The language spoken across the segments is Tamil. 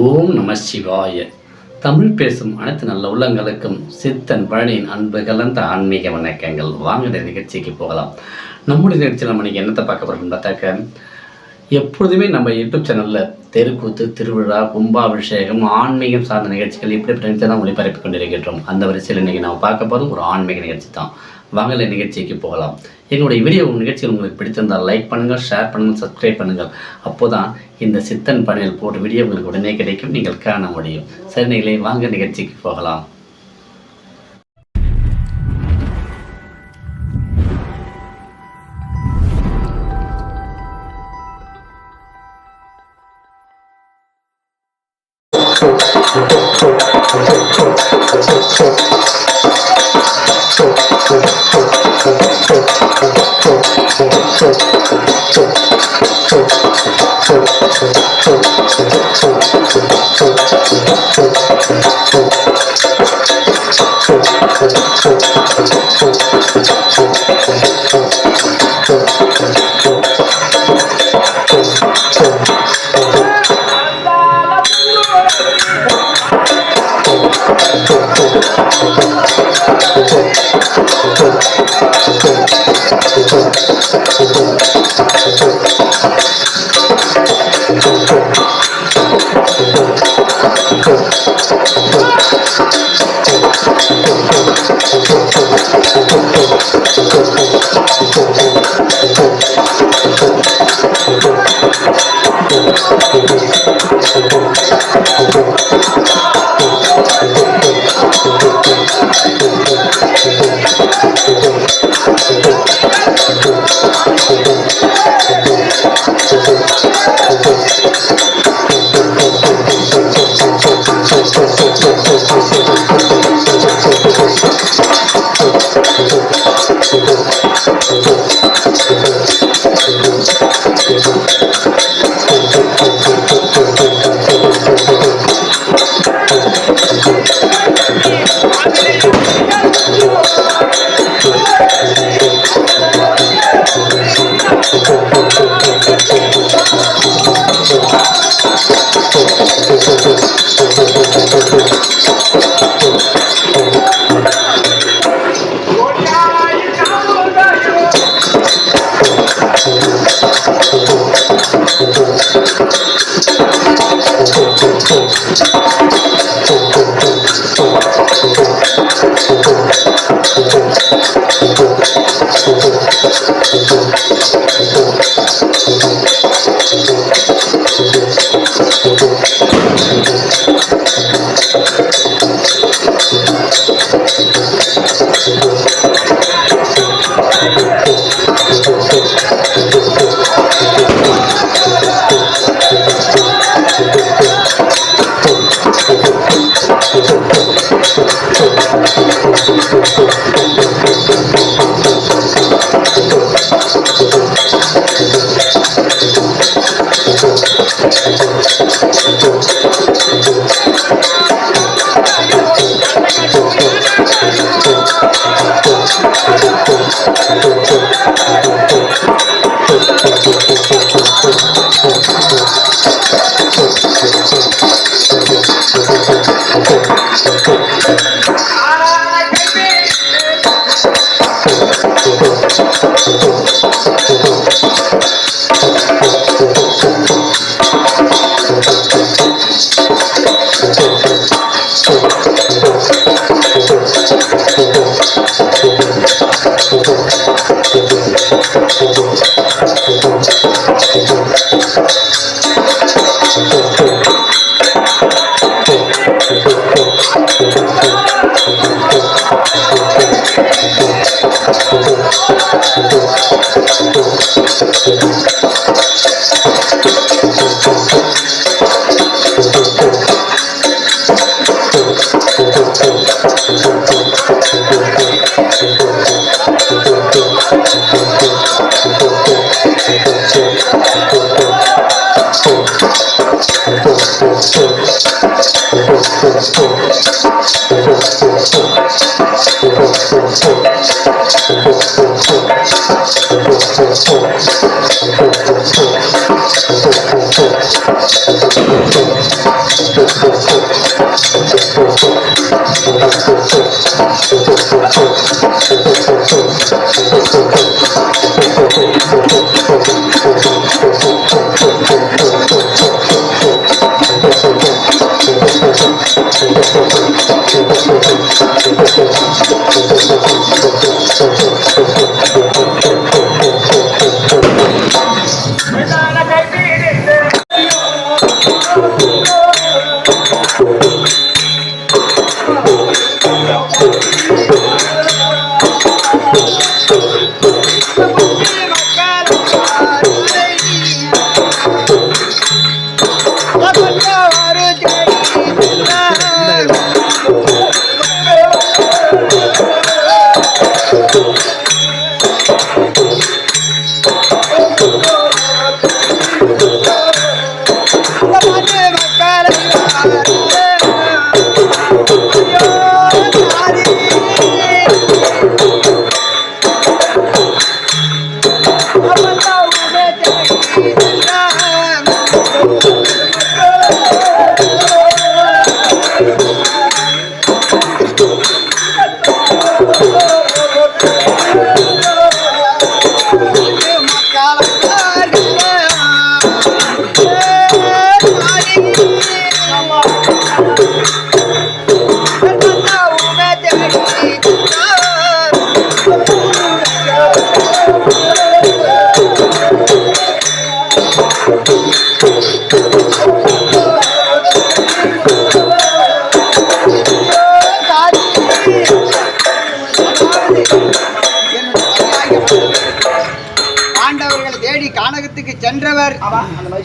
ஓம் நம சிவாய. தமிழ் பேசும் அனைத்து நல்ல உள்ளங்களுக்கும் சித்தன் பழனியின் அன்பு கலந்த ஆன்மீக வணக்கங்கள். வாங்கின நிகழ்ச்சிக்கு போகலாம். நம்முடைய நிகழ்ச்சியில் நம்ம இன்னைக்கு என்னத்தை பார்க்க போகிறோம்னு பார்த்தாக்க எப்பொழுதுமே நம்ம யூடியூப் சேனலில் தெருக்கூத்து திருவிழா கும்பாபிஷேகம் ஆன்மீகம் சார்ந்த நிகழ்ச்சிகள் இப்படிப்பட்ட நிகழ்ச்சி தான் ஒளிபரப்பி கொண்டிருக்கின்றோம். அந்த வரிசையில் இன்றைக்கி நம்ம பார்க்க போகிறோம் ஒரு ஆன்மீக நிகழ்ச்சி தான். வாங்கல நிகழ்ச்சிக்கு போகலாம். என்னுடைய வீடியோ நிகழ்ச்சிகள் உங்களுக்கு பிடிச்சிருந்தால் லைக் பண்ணுங்கள் ஷேர் பண்ணுங்கள் சப்ஸ்கிரைப் பண்ணுங்கள். அப்போதான் இந்த சித்தன் பணியில் போட்டு வீடியோ உங்களுக்கு உடனே கிடைக்கும். நீங்கள் காண முடியும். சரி நீங்களே வாங்க நிகழ்ச்சிக்கு போகலாம். trop, trop, trop, trop, trop,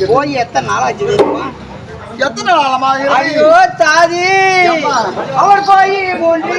போய் எத்தனை நாளாச்சு? தெரியுமா எத்தனை காலமாக ஐயோ தாதி. அவர் போய் மூன்று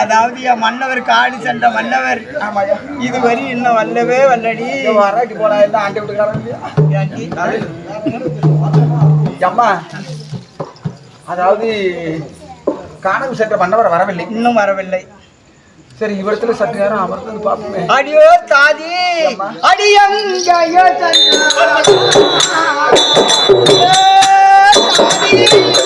அதாவது என் மன்னவர் காடு சண்டை மன்னவர். இதுவரை இன்னும் வல்லவே வல்லடி. வராட்டி போனா எல்லாம் ஆண்டி ஏண்டி? அம்மா அதாவது காணகம் சென்ற மன்னவர் வரவில்லை. இன்னும் வரவில்லை. சரி இவ்விடத்துல சற்று நேரம் அமர்ந்து பார்ப்போமே. அடியோ தாதி அடியங்கையோ Thank you.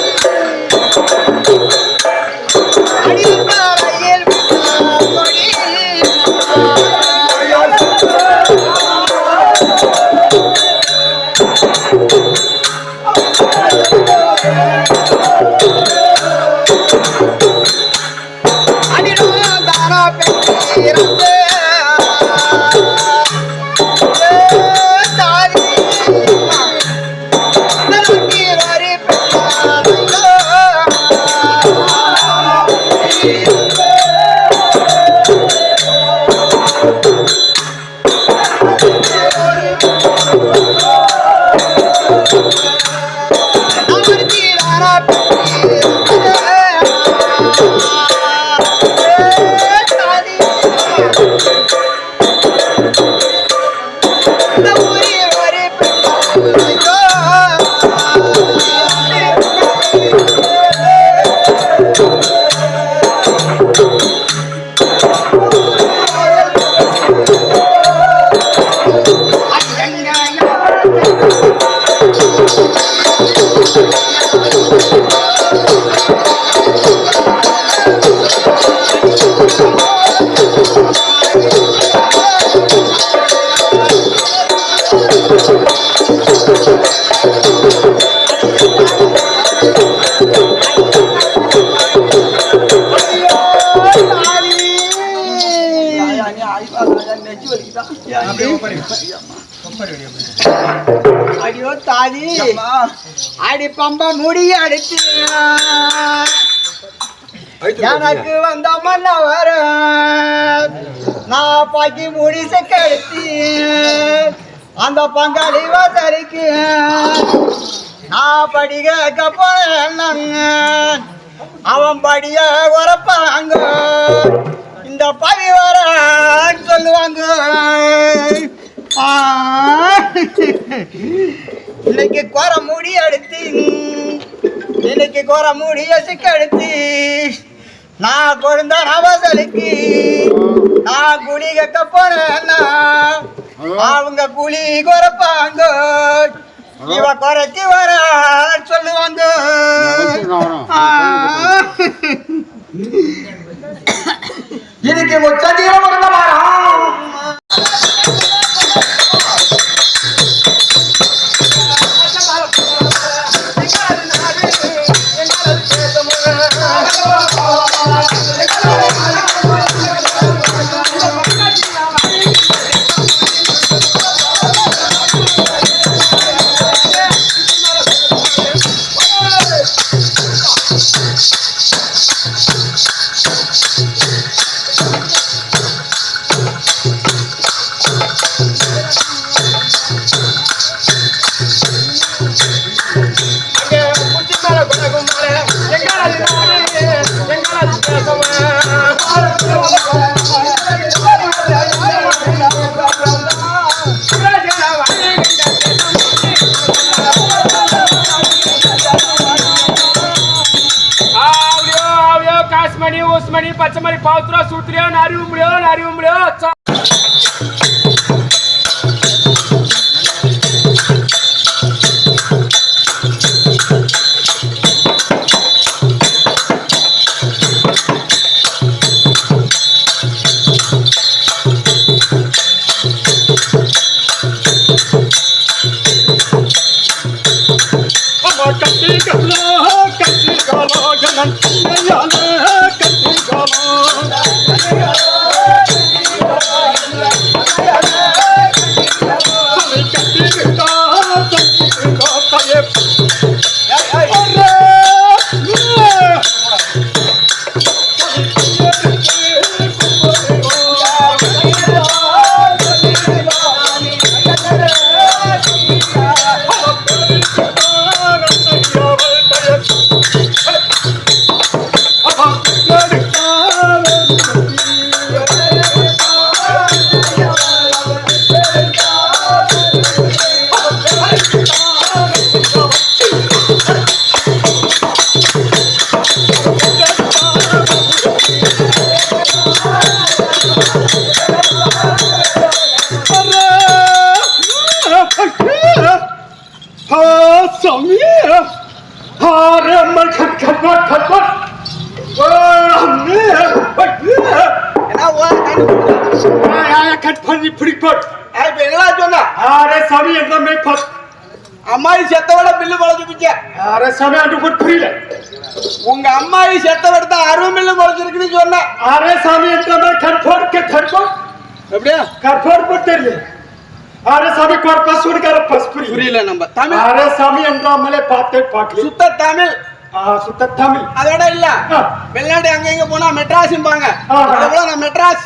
தாதி அடி பம்பா முடி அடிச்சு. எனக்கு வந்த மன்ன வர நான் பாக்கி முடிச கெடுத்தி அந்த பங்காளி வாசலுக்கு நான் படிக்க போனேங்க அவன் படிய உரப்பாங்க. இந்த பவி வர சொல்லுவாங்க. ஆ. இன்னைக்கு கோர மூடி அடுத்து இன்னைக்கு குறை முடிய அடுத்து நான் கொழுந்த நவசலுக்கு நான் குழி கட்ட போறேன்னா அவங்க குழி குறைப்பாங்க இவ குறைச்சி வர சொல்லுவாங்க. இன்னைக்கு முச்சந்திரம் இருந்த மாறா மணி பச்சை மணி பாவுத்துரா சூத்திரியா நறிவு முடியோ அறிவு முடியோ あ! அம்மாயி செத்தவட பில்லு முளைச்சு பிச்ச ஆரே சாமி அண்டு கூட புரியல. உங்க அம்மாயி செத்தவட தான் அறுவை மில்லு முளைச்சிருக்குன்னு சொன்ன. ஆரே சாமி என்ன கட்பார் கே கட்பார் எப்படியா? கட்பார் போட் தெரியல. ஆரே சாமி கோர் பசுடி கர பஸ்புரி புரியல. நம்ம. தமிழ். ஆரே சாமி என்றாமலே பார்த்தே பார்க்கல. சுத்த தமிழ். சுத்த தமிழ். அதோட இல்ல. வெளிநாடு அங்க இங்க போனா மெட்ராஸ்ம்பாங்க. அதுபோல நான் மெட்ராஸ்.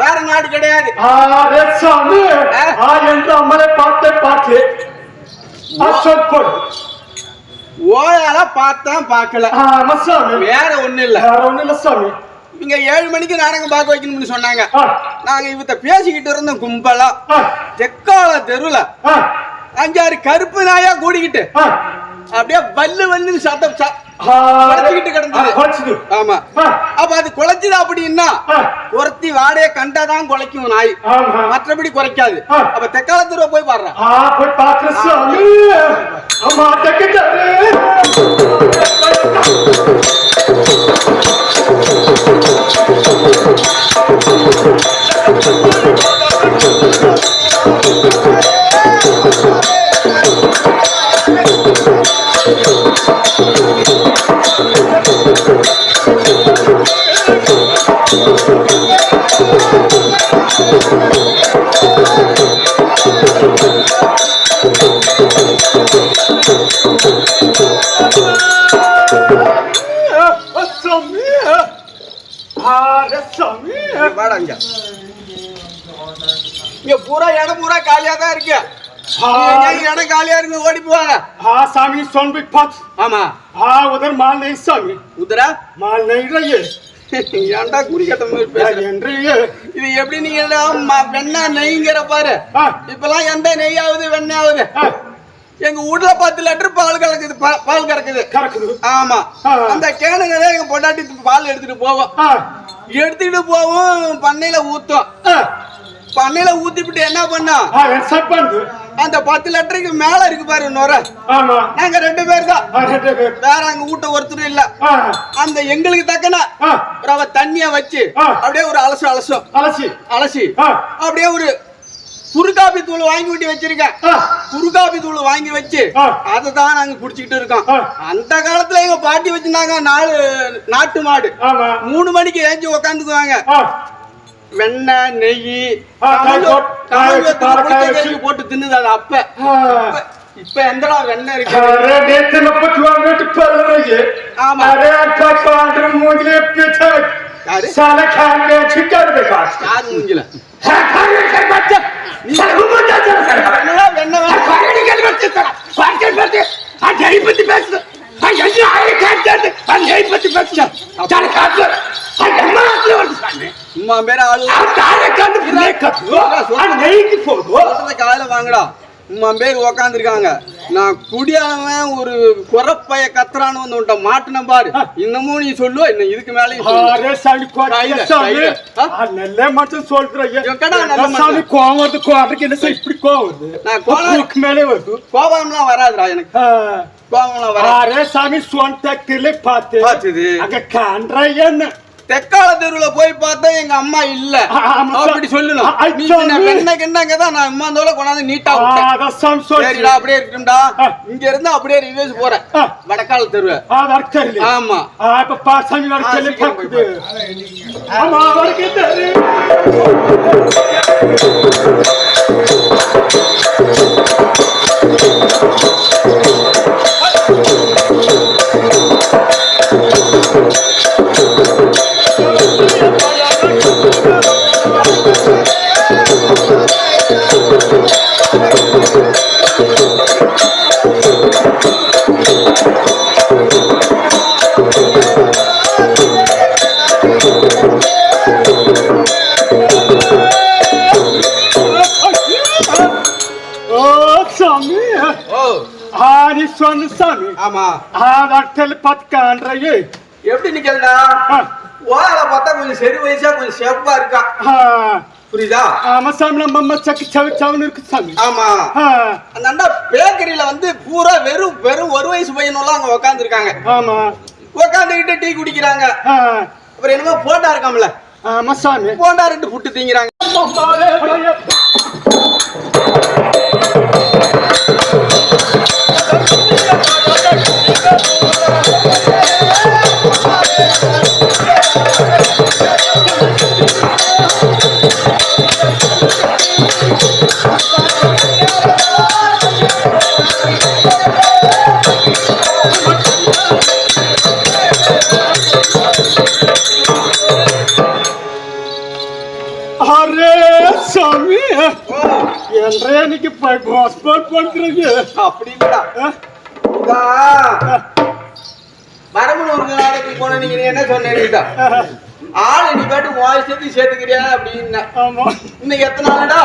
வேற நாடு கிடையாது. ஆரே சாமி ஆ. ஆ என்றாமலே பார்த்தே பார்க்கல. ஓயால பார்த்தேன் பார்க்கல. வேற ஒண்ணு இல்ல. வேற ஒண்ணும் இல்ல சாமி இங்க ஏழு மணிக்கு நாடகம் பார்க்க வைக்கணும்னு சொன்னாங்க. நாங்க இவத்த பேசிக்கிட்டு இருந்தோம் கும்பலா. தெக்கால தெருல. அஞ்சாறு கருப்பு நாயா கூடிக்கிட்டு. அப்படியே வல்லு வல்லு சத்தம் ஆமா. அப்ப அது குலைச்சுது அப்படின்னா குறைத்தி வாடையை கண்டாதான் குலைக்கும் நாய். ஆமா. மற்றபடி குறைக்காது. அப்ப தெக்கால தெருவை போய் பாடுற. ஆ, போய் பார்க்கிற காலியா தான் இருக்கு இடம் காலியா இருக்கு ஓடி போவாங்க ஆ சாமி சோன் பிக் ஆமா. ஆ உதர் மால் நெய் சாமி. உதரா? மால் நெய் ஏன்டா குறி கட்ட மாதிரி பேசுறேன் இது எப்படி நீங்க வெண்ணா நெய்ங்கிற பாரு. இப்பெல்லாம் எந்த நெய்யாவது வெண்ணாவது? எங்க வீட்ல பத்து லிட்டர் பால் கலக்குது பால் கறக்குது. ஆமா. அந்த கேனுங்க எங்க பொண்டாட்டி பால் எடுத்துட்டு போவோம். எடுத்துட்டு போவோம் பண்ணையில ஊத்தும். பண்ணையில ஊத்திவிட்டு என்ன பண்ணோம் அந்த பத்து லிட்டருக்கு மேல இருக்கு பாரு நுர. நாங்க ரெண்டு பேர் தான். வேற அங்க ஊட்ட ஒருத்தரும் இல்ல. அந்த எங்களுக்கு தக்கன ரவ தண்ணிய வச்சு அப்படியே ஒரு அலசு அலசும் அலசி. அலசி. அப்படியே ஒரு குறுகாபி தூள் வாங்கி விட்டு வச்சிருக்கேன். குறுகாபி தூள் வாங்கி வச்சு அதை தான் நாங்க குடிச்சுக்கிட்டு இருக்கோம். அந்த காலத்துல எங்க பாட்டி வச்சிருந்தாங்க நாலு நாட்டு மாடு. மூணு மணிக்கு ஏஞ்சி உக்காந்துக்குவாங்க. வெண்ணெய் நெய் போட்டு தின்னுது அது அப்ப. இப்ப எந்தடா வெண்ணெய் இருக்கு? முப்பத்தி வாங்கிட்டு பல்லையே ஆமா. மூஞ்சிலே சால காண்டே சிக்கன் பேசாஸ் யார் மூஞ்சில? பேசுறது. ஐயோ ஆயிரம் காட்டு அந்த பத்தி பேசுறேன். சும்மா பேர் ஆளு. காலையில வாங்கடா. உம்மா பேர் உக்காந்துருக்காங்க. நான் குடியானவன் ஒரு குறப்பைய கத்துறான்னு வந்து உன்ட்ட மாட்டின பாரு. இன்னமும் நீ சொல்லு இன்னும் இதுக்கு மேலே மட்டும் சொல்றேன் கோவம் வருது கோவத்துக்கு என்ன இப்படி கோவம் வருது நான் கோவத்துக்கு மேலே வருது. கோவம்லாம் வராதுடா எனக்கு. கோவம்லாம் வராது. சாமி சொன்ன பார்த்து பார்த்துது. அங்க காண்ற என்ன? தெக்கால தெருவில் போய் பார்த்தா எங்க அம்மா இல்ல. அப்படி சொல்லணும். என்னக்கு என்னங்க தான் நான் அம்மா தோல கொண்டாந்து நீட்டா சரிடா அப்படியே இருக்கட்டும்டா. இங்க இருந்து அப்படியே ரிவர்ஸ் போறேன். வடக்கால தெருவு ஆமா. இப்ப ஆமா சாமி ஆரி சொன்ன சாமி ஆமா. ஆ வட்டல் பத்கான்றையே. எப்படி நிக்கிறா ஓலை பார்த்தா கொஞ்சம் சரி வயசா கொஞ்சம் செவ்வா இருக்கா? புரியுதா? ஆமா சாமி நம்ம அம்மா சக்கு சவு இருக்கு சாமி. ஆமா. அந்த அண்டா பேக்கரியில வந்து பூரா வெறும் வெறும் ஒரு வயசு பையனெல்லாம் அங்க உட்காந்துருக்காங்க ஆமா. உட்காந்துக்கிட்டு டீ குடிக்கிறாங்க. அப்புறம் என்னமோ போட்டா இருக்காமல. ஆமா சாமி. போட்டா ரெண்டு புட்டு தீங்கிறாங்க Thank you. அப்படி இல்லடா மரபனூருக்கு நாளைக்கு போன நீங்க என்ன சொன்னீங்க ஆளு நீ பாட்டு வாய்ஸ் சேர்த்து சேர்த்துக்கிறியா அப்படின்னு. இன்னைக்கு எத்தனை நாளுடா?